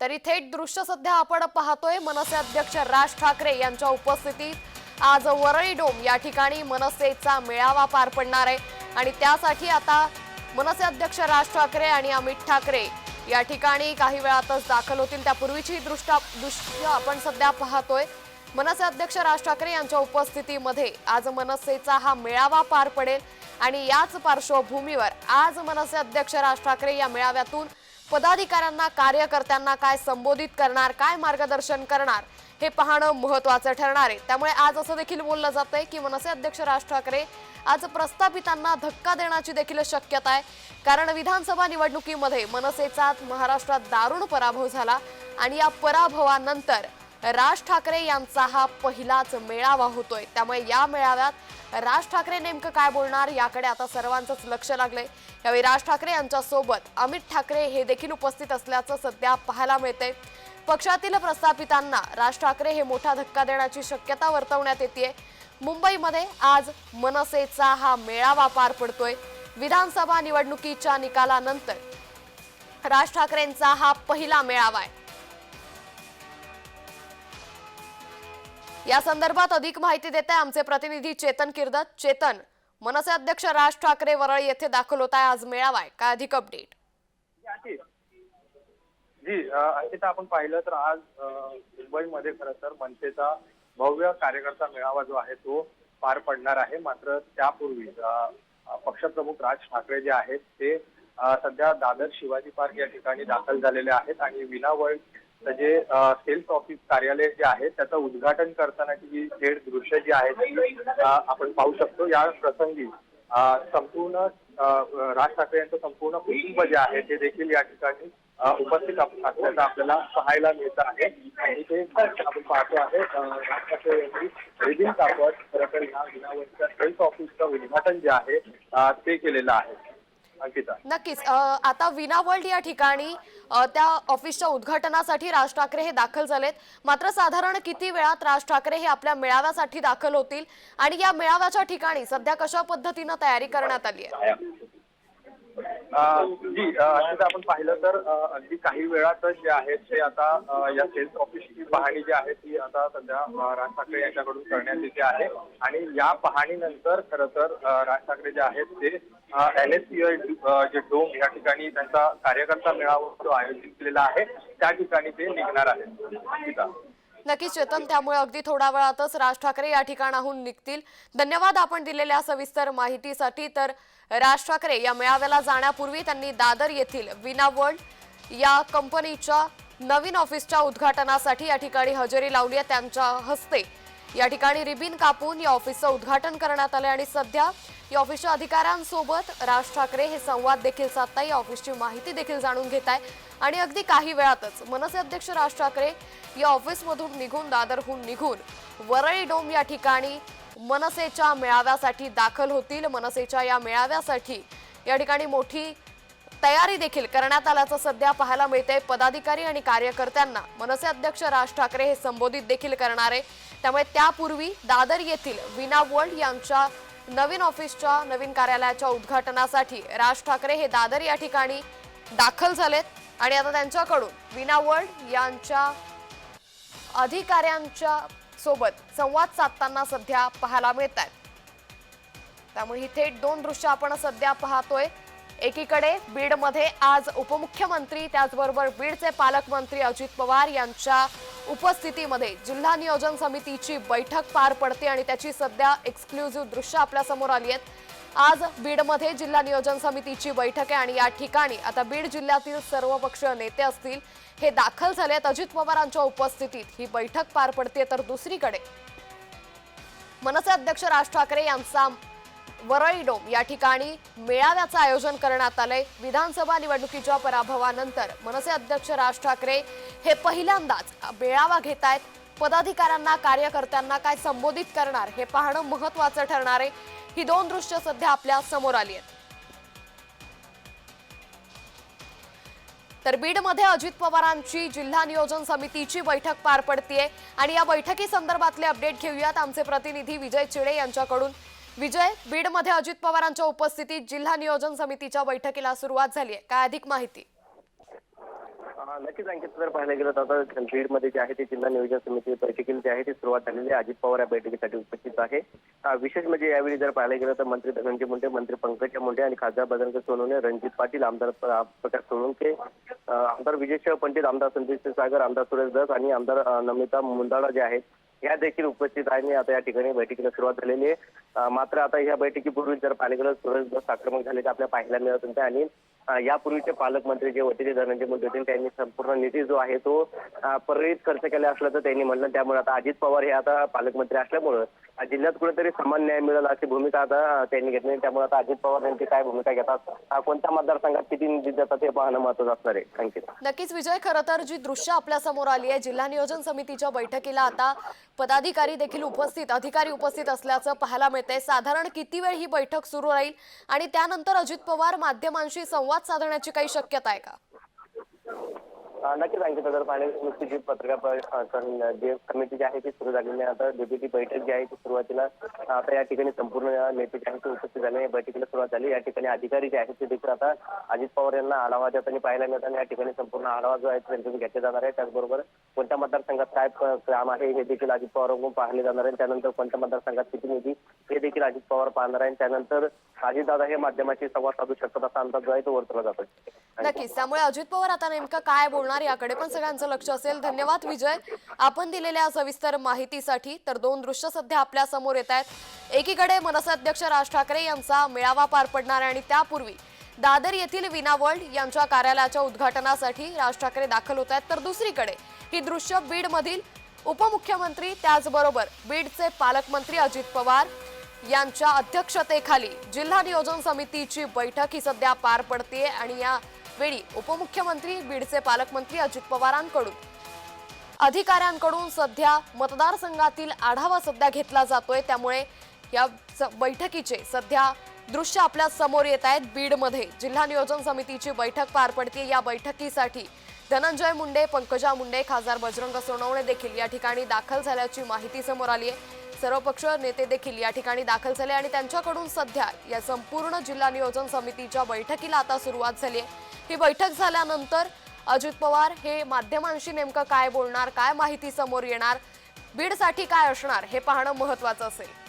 तरी थेट दृश्य सध्या आपण पाहतोय. मनसे अध्यक्ष राज ठाकरे यांच्या उपस्थितीत आज वरळी डोम या ठिकाणी मनसेचा मेळावा पार पडणार आहे. आणि त्यासाठी आता मनसे अध्यक्ष राज ठाकरे आणि अमित ठाकरे या ठिकाणी काही वेळातच दाखल होतील. त्यापूर्वीची दृष्टा दृश्य आपण सध्या पाहतोय. मनसे अध्यक्ष राज ठाकरे यांच्या उपस्थितीमध्ये आज मनसेचा हा मेळावा पार पडेल. आणि याच पार्श्वभूमीवर आज मनसे अध्यक्ष राज ठाकरे या मेळाव्यातून पदाधिकाऱ्यांना कार्यकर्त्यांना काय संबोधित करणार काय मार्गदर्शन करणार हे पाहणं महत्वाचं ठरणार आहे. त्यामुळे आज असं देखील बोललं जात आहे की मनसे अध्यक्ष राज ठाकरे आज प्रस्थापितांना धक्का देण्याची देखील शक्यता आहे. कारण विधानसभा निवडणुकीमध्ये मनसेचा महाराष्ट्रात दारुण पराभव झाला आणि या पराभवानंतर राज ठाकरे यांचा हा पहिलाच मेळावा होतोय. त्यामुळे या मेळाव्यात राज ठाकरे नेमकं काय बोलणार याकडे आता सर्वांचंच लक्ष लागलंय. यावेळी राज ठाकरे यांच्यासोबत अमित ठाकरे हे देखील उपस्थित असल्याचं सध्या पाहायला मिळतंय. पक्षातील प्रस्थापितांना राज ठाकरे हे मोठा धक्का देण्याची शक्यता वर्तवण्यात येते मुंबईमध्ये आज मनसेचा हा मेळावा पार पडतोय. विधानसभा निवडणुकीच्या निकालानंतर राज ठाकरेंचा हा पहिला मेळावा आहे. या संदर्भात अधिक माहिती देत आहे आमचे प्रतिनिधी चेतन किर्दत. चेतन मनसे अध्यक्ष राज ठाकरे वरळी येथे दाखल होत आहे. आज मेळावा आहे काय अधिक अपडेट जी अंकिता आपण पाहिलं तर आज मुंबईमध्ये खरं तर मनसेचा भव्य कार्यकर्ता मेळावा जो आहे तो पार पडणार आहे. मात्र त्यापूर्वी पक्षप्रमुख राज ठाकरे जे आहेत ते सध्या दादर शिवाजी पार्क या ठिकाणी दाखल झालेले आहेत आणि विना वर्ल्ड जे सेल्स ऑफिस कार्यालय जे आहे त्याचं उद्घाटन करतानाची जी थेट दृश्य जी आहेत ती आपण पाहू शकतो. या प्रसंगी संपूर्ण राज ठाकरे यांचं संपूर्ण कुटुंब जे आहे ते देखील या ठिकाणी उपस्थित असल्याचं आपल्याला पाहायला मिळत आहे. आणि ते आपण पाहतो आहे राज ठाकरे यांनी रिबिन कापत खरं तर या विनावरच्या सेल्स ऑफिसचं उद्घाटन जे आहे ते केलेलं आहे. नक्कीच. आता विना वर्ल्ड या ठिकाणी त्या ऑफिसच्या उद्घाटनासाठी राज ठाकरे हे दाखल झालेत. मात्र साधारण किती वेळात राज ठाकरे हे आपल्या मेळाव्यासाठी दाखल होतील? आणि या मेळाव्याच्या ठिकाणी सध्या कशा पद्धतीनं तयारी करण्यात आली आहे? जी आपण पाहिलं तर अगदी काही वेळातच जे आहे ते आता या सेल्स ऑफिसची पाहणी जी आहे ती आता सध्या राज ठाकरे यांच्याकडून करण्यात येते आहे. आणि या पाहणीनंतर खरं तर राज ठाकरे जे आहेत ते एन एस जे डोम या ठिकाणी त्यांचा कार्यकर्ता मेळावा जो आयोजित केलेला आहे त्या ठिकाणी ते निघणार आहेत. नक्कीच चेतन त्यामुळे अगदी थोड्या वेळातच राज ठाकरे या ठिकाणाहून निघतील. धन्यवाद आपण दिलेल्या सविस्तर माहितीसाठी. तर राज ठाकरे या मेळाव्याला जाण्यापूर्वी त्यांनी दादर येथील विना वर्ल्ड या कंपनीच्या नवीन ऑफिसच्या उद्घाटनासाठी या ठिकाणी हजेरी लावली आहे. त्यांच्या हस्ते या ठिकाणी रिबिन कापून या ऑफिसचं उद्घाटन करण्यात आलं आणि सध्या या ऑफिसच्या अधिकाऱ्यांसोबत राज ठाकरे हे संवाद देखील साधताय. या ऑफिसची माहिती देखील जाणून घेत आहे आणि अगदी काही वेळातच मनसे अध्यक्ष राज ठाकरे या ऑफिसमधून निघून दादरहून निघून वरळी डोम या ठिकाणी मनसेच्या मेळाव्यासाठी दाखल होतील. मनसेच्या या मेळाव्यासाठी या ठिकाणी मोठी तयारी देखील करण्यात आल्याचं सध्या पाहायला मिळते पदाधिकारी आणि कार्यकर्त्यांना मनसे अध्यक्ष राज ठाकरे हे संबोधित देखील करणार. आहे त्यामुळे त्यापूर्वी दादर येथील विना वर्ल्ड यांच्या नवीन ऑफिसच्या नवीन कार्यालयाच्या उद्घाटनासाठी राज ठाकरे हे दादर या ठिकाणी दाखल झालेत. आणि आता त्यांच्याकडून विना वर्ल्ड यांच्या अधिकाऱ्यांच्या सोबत संवाद साधताना सध्या पाहायला मिळत आहेत त्यामुळे ही थेट दोन दृश्य आपण सध्या पाहतोय. एकीकडे बीडमध्ये आज उपमुख्यमंत्री त्याचबरोबर बीडचे पालकमंत्री अजित पवार यांच्या उपस्थितीमध्ये जिल्हा नियोजन समितीची बैठक पार पडते आणि त्याची सध्या एक्सक्लुझिव्ह दृश्य आपल्यासमोर आली आहेत. आज बीडमध्ये जिल्हा नियोजन समितीची बैठक आहे आणि या ठिकाणी आता बीड जिल्ह्यातील सर्व पक्षीय नेते असतील हे दाखल झाले आहेत. अजित पवारांच्या उपस्थितीत ही बैठक पार पडते तर दुसरीकडे मनसे अध्यक्ष राज ठाकरे यांचा वरळी डोम या ठिकाणी मेळाव्याचं आयोजन करण्यात आलंय. विधानसभा निवडणुकीच्या पराभवानंतर मनसे अध्यक्ष राज ठाकरे हे पहिल्यांदाच मेळावा घेत आहेत पदाधिकाऱ्यांना कार्यकर्त्यांना काय संबोधित करणार हे पाहणं महत्वाचं ठरणार आहे. ही दोन दृश्य सध्या आपल्यासमोर आली आहेत. तर बीडमध्ये अजित पवारांची जिल्हा नियोजन समितीची बैठक पार पडतीये. आणि या बैठकी संदर्भातले अपडेट घेऊयात आमचे प्रतिनिधी विजय चिडे यांच्याकडून. विजय बीडमध्ये अजित पवारांच्या उपस्थितीत जिल्हा नियोजन समितीच्या बैठकीला सुरुवात झाली आहे काय अधिक माहिती? नक्कीच अंकित जर पाहायला गेलं तर आता बीडमध्ये जे आहे ते जिल्हा नियोजन समिती बैठकीला जे आहे ती सुरुवात झालेली आहे. अजित पवार या बैठकीसाठी उपस्थित आहे. विशेष म्हणजे यावेळी जर पाहायला गेलं तर मंत्री धनंजय मुंडे मंत्री पंकजा मुंडे आणि खासदार बजरंग सोनवणे रणजित पाटील आमदार प्रकाश सोळुंके आमदार विजय पंडित आमदार संदीप सागर आमदार सुरेश दस आणि आमदार नमिता मुंदाळा जे आहेत या देखील उपस्थित आहे. आता या ठिकाणी बैठकीला सुरुवात झालेली आहे. मात्र आता या बैठकीपूर्वी जर पाहिलं गेलं सुरेश दस आक्रमक झाले आपल्या पाहायला मिळत होते. आणि यापूर्वीचे पालकमंत्री जे होते ते धनंजय मुंडे होते त्यांनी संपूर्ण निधी जो आहे तो अ, परळीत खर्च केला असल्याचं त्यांनी म्हणलं त्यामुळे आता अजित पवार हे आता पालकमंत्री असल्यामुळं जिल्ह्यात कुठेतरी समान न्याय मिळेल अशी भूमिका आता त्यांनी घेतली त्यामुळे आता अजित पवार यांची काय भूमिका घेतात कोणत्या मतदारसंघात किती निधी देतात हे पाहणं महत्वाचं असणार आहे. अंकित नक्कीच विजय खरं तर जी दृश्य आपल्यासमोर आली आहे जिल्हा नियोजन समितीच्या बैठकीला आता पदाधिकारी देखील उपस्थित अधिकारी उपस्थित असल्याचं पाहायला मिळतंय. साधारण किती वेळ ही बैठक सुरू राहील? आणि त्यानंतर अजित पवार माध्यमांशी संवाद साधण्याची काही शक्यता आहे का? नक्कीच सांगितलं तर पाहिलं नुकती जी पत्रकार जे समिती जी आहे ती सुरू झालेली आहे. आता डीबीटी बैठक जी आहे ती सुरुवातीला आता या ठिकाणी संपूर्ण नेते जे आहेत ते उपस्थित झाले. या बैठकीला सुरुवात झाली. या ठिकाणी अधिकारी जे आहेत ते देखील आता अजित पवार यांना आढावा देताना पाहायला मिळतात आणि या ठिकाणी संपूर्ण आढावा जो आहे त्यांच्याकडून घेतला जाणार आहे. त्याचबरोबर कोणत्या मतदारसंघात काय काम आहे हे देखील अजित पवारांकडून पाहिले जाणार आहे. त्यानंतर कोणत्या मतदारसंघात किती निधी हे देखील अजित पवार पाहणार आहे. त्यानंतर अजितदादा हे माध्यमाशी संवाद साधू शकतात असा अंदाज जो आहे तो वर्तवला जातो नक्कीच. त्यामुळे अजित पवार आता नेमकं काय बोलणार याकडे पण सगळ्यांचं लक्ष असेल. धन्यवाद विजय. आपण दिलेल्या सविस्तर माहितीसाठी तर दोन दृश्य सध्या आपल्यासमोर येत आहेत. एकीकडे मनसे अध्यक्ष राज ठाकरे यांचा मेळावा पार पडणार आणि त्यापूर्वी दादर येथील विना वर्ल्ड यांच्या कार्यालयाच्या उद्घाटनासाठी राज ठाकरे दाखल होत आहेत. तर दुसरीकडे ही दृश्य बीडमधील उपमुख्यमंत्री त्याचबरोबर बीडचे पालकमंत्री अजित पवार यांच्या अध्यक्षतेखाली जिल्हा नियोजन समितीची बैठक ही सध्या पार पडते आणि या वेळी उपमुख्यमंत्री बीडचे पालकमंत्री अजित पवारांकडून. अधिकाऱ्यांकडून सध्या मतदारसंघातील आढावा सध्या घेतला जातोय. त्यामुळे या स- बैठकीचे सध्या दृश्य आपल्यासमोर येत आहेत बीडमध्ये. जिल्हा नियोजन समितीची बैठक पार पडते या बैठकीसाठी धनंजय मुंडे पंकजा मुंडे खासदार बजरंग सोनवणे देखील या ठिकाणी दाखल झाल्याची माहिती समोर आली आहे सर्वपक्ष नेते देखील या ठिकाणी दाखल झाले आणि त्यांच्याकडून सध्या या संपूर्ण जिल्हा नियोजन समितीच्या बैठकीला आता सुरुवात झाली आहे. ही बैठक झाल्यानंतर अजित पवार हे माध्यमांशी नेमकं काय बोलणार काय माहिती समोर येणार बीडसाठी काय असणार हे पाहणं महत्वाचं असेल.